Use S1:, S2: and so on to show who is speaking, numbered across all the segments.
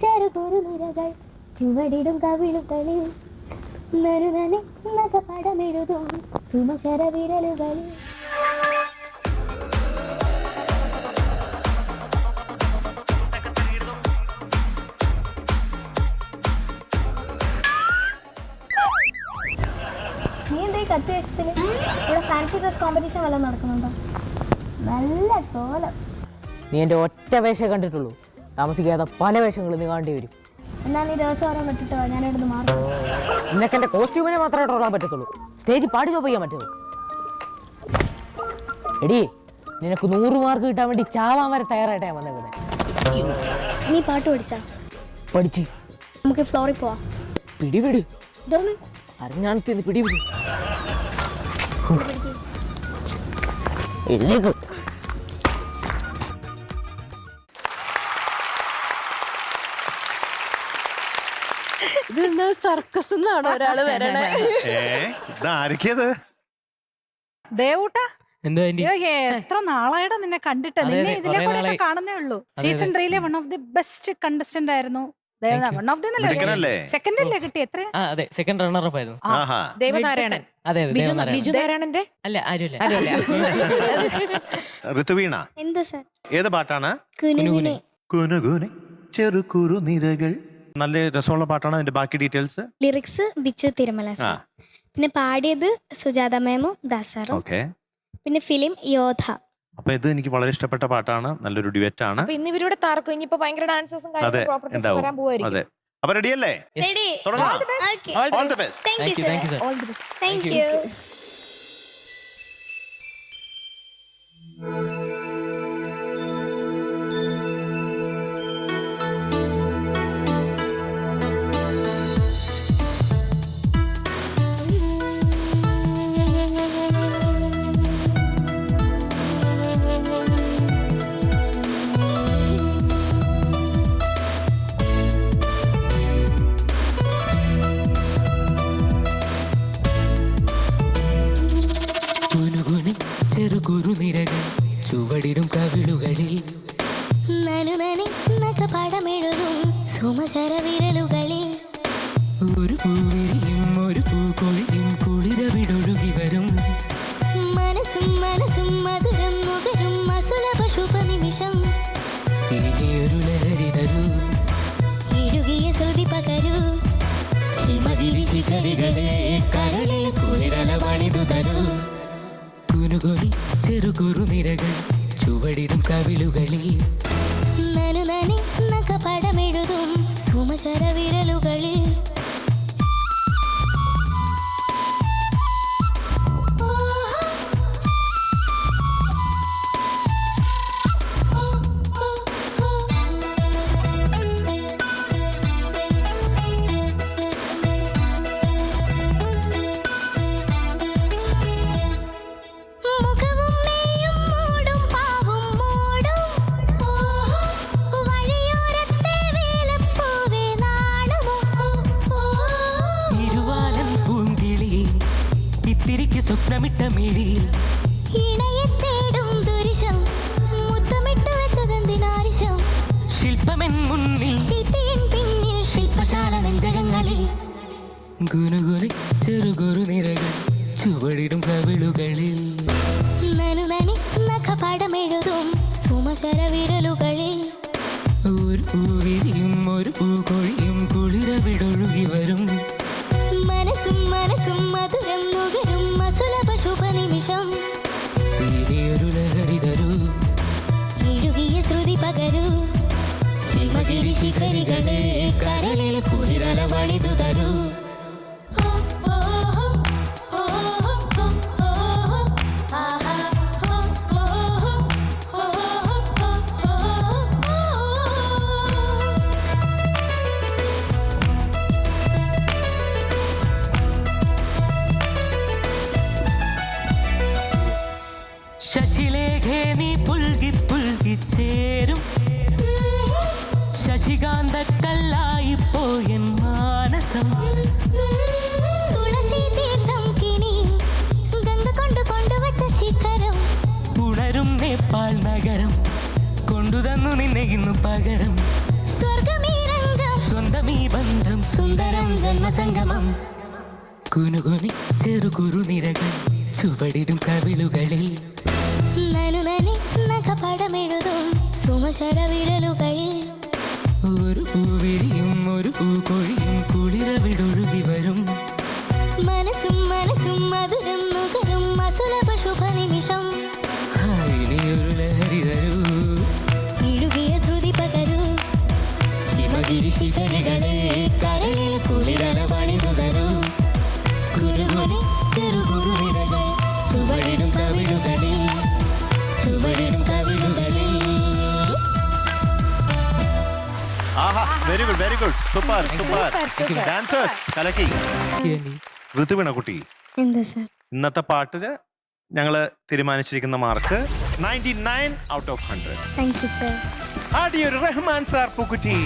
S1: ചെറുകുറു നിരകൾ ചുവടിടും കവിളുകളിൽ. നരുനനെ നഖപടമെഴുതും സുമശര വിരലുകളിൽ. നീ
S2: എന്റെ ഒറ്റ വേഷ കണ്ടിട്ടുള്ളൂ. താമസിക്കാതെ പല വേഷങ്ങളും നീ കാണേണ്ടി വരും.
S1: എന്നാ ഈ ദിവസം ഓരോ ഞാൻ ഇവിടുന്ന് മാറും.
S2: നിനക്ക് എന്റെ കോസ്റ്റ്യൂമിനെ മാത്രമേ ട്രോളാൻ പറ്റത്തുള്ളൂ. സ്റ്റേജ് പാടി ചോപ്പ് ചെയ്യാൻ പറ്റുമോ എടി നിനക്ക് നൂറ് മാർക്ക് കിട്ടാൻ വേണ്ടി ചാവാൻ വരെ തയ്യാറായിട്ടാ ഞാൻ വന്നേക്കുന്നത്
S1: നീ പാട്ട് പഠിച്ചാ?
S2: പഠിച്ച്.
S1: നമുക്ക് ഫ്ലോറിൽ പോവാം.
S2: പിടിപിടി
S1: ഇതൊന്ന്
S2: അറിഞ്ഞാണത്തിന് പിടിപിടി എഴുന്നേക്ക്
S3: ഇതെന്താ സർക്കസ് എന്നാണോ ഒരാൾ വരണേ?
S4: ഏ ഇതാരൊക്കെയത്?
S5: ദേവൂട്ട?
S6: എന്താ ആന്റി?
S5: എത്ര നാളായിട്ടാ നിന്നെ കണ്ടിട്ട്.
S6: അതെ,
S5: നിന്നെ
S6: അതെ,
S5: ഇതിലെ
S6: കുറേ
S5: കൂടെ
S6: നാളായി.
S5: കാണുന്നേ ഉള്ളൂ.
S6: അതെ,
S5: season. ത്രീയിലെ one of the best contestant ആയിരുന്നു.
S6: Thank you.
S5: One of the
S4: മിടുക്കനല്ലേ?
S5: Second അല്ലേ? കിട്ടി എത്ര
S6: ആ അതെ. സെക്കൻഡ് റണ്ണർ അപ്പ് ആയിരുന്നു.
S4: ആഹാ.
S3: ദേവനാരായണൻ.
S6: അതെ അതെ
S3: ബിജു
S6: ദേവനാരായണൻ.
S3: ബിജു നാരായണന്റെ?
S6: അല്ല ആരുമില്ല
S4: ഋതുവീണ.
S1: എന്താ സാർ?
S4: ഏത് പാട്ടാണ്?
S1: കുനുകുനെ.
S4: കുനുകുനെ. ചെറുകുറു നിരകൾ. നല്ല രസമുള്ള പാട്ടാണ് അതിന്റെ ബാക്കി details.
S1: Lyrics Bichu Thirumala sir. പിന്നെ പാടിയത് സുജാത മേമും ദാസാറും.
S4: ഓക്കെ.
S1: പിന്നെ ഫിലിം യോധ
S4: അപ്പൊ ഇത് എനിക്ക് വളരെ ഇഷ്ടപ്പെട്ട പാട്ടാണ്. നല്ലൊരു ഡ്യുവറ്റ് ആണ്
S3: ഇന്ന് ഇവരുടെ തർക്കം ഇനിയിപ്പോ ഭയങ്കര ഡാൻസേഴ്സും കാര്യങ്ങളും പ്രോപ്പർട്ടീസും
S4: ഉണ്ടാവും
S3: വരാൻ പോവായിരിക്കും.
S4: അതെ. അപ്പൊ റെഡി
S6: അല്ലേ?
S4: തുടങ്ങാം. ഓൾ ദി ബെസ്റ്റ്
S6: ചെറുകുറു ചുവടിടും കവിളുകളിൽ.
S1: നനുനനെ നഖപടമെഴുതും സുമകര വിരലുകളിൽ.
S6: ഒരു പൂവിരിയും ഒരു പൂക്കൊഴിയും കുനുകുനി ചെറുകുറു നിരകൾ ചുവടിടും കവിളുകളിൽ.
S1: നനു നനുനനെ നഖപടമെഴുതും സുമചര വിരലുകളിൽ ശില്പിയൻ പിന്നിൽ
S6: ശില്പശാല നെഞ്ചകങ്ങളിൽ. ഗുനുഗുനി ചെറുകുറു നിരകൾ ചുവടിടും കവിളുകളിൽ.
S1: നനുനനി നഖപടമെഴുതും വിരലുകളിൽ.
S6: ഒരു പൂവിരിയും ഒരു കുളിരവിടൊഴുകി വരും.
S1: മനസ്സും മനസ്സും മധുരം നുകരും അസുലഭ ശുഭനിമിഷം.
S6: തീരെയൊരു ലഹരി തരൂ.
S1: ശ്രുതി പകരൂ.
S6: ഹിമഗിരി ശിഖരികളെ കരളിൽ കുളിരല പണിതു തരൂ ശശിലേഖേ നീ പുൽകി പുൽകി ചേരും കല്ലായി പോയൻ മാനസം ഉണരും നേപ്പാൾ നഗരം കൊണ്ടുതന്നു നിന്നെ ഇന്നു പകരം.
S1: ബന്ധം
S6: സുന്ദരം ജന്മസംഗമം. കുനുകുനി ചെറുകുറു നിരകൾ ചുവടിടും കവിളുകളിൽ.
S1: നനുനനി നഖപടമെഴുതും സുമശര വിരലുകളിൽ
S6: ഒരു പൂവിരിയും ഒരു പൂക്കൊഴിയും കുളിരവിടൊഴുകി വരും.
S1: മനസ്സും മനസ്സും മധുരം നുകരും അസുലഭ ശുഭ നിമിഷം
S6: ഇനിയൊരു ലഹരി തരൂ.
S1: ഇഴുകിയ ശ്രുതി പകരൂ.
S6: ഹിമഗിരി ശിഖരികളെ കരയിൽ കുളിരല പണിതു തരൂ. കുരുകുനി
S4: ആഹാ very good very good super super dancers കലക്കി. ഋതുവിണ കുട്ടി. ഇന്നത്തെ പാട്ടിൽ ഞങ്ങൾ തീരുമാനിച്ചിരിക്കുന്ന mark ninety nine out of hundred ആടിയൊരു Rahman sir പുക്കുറ്റി.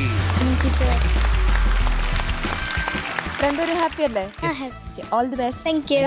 S3: രണ്ടുപേരും ഹാപ്പി അല്ലേ? All the best
S1: thank you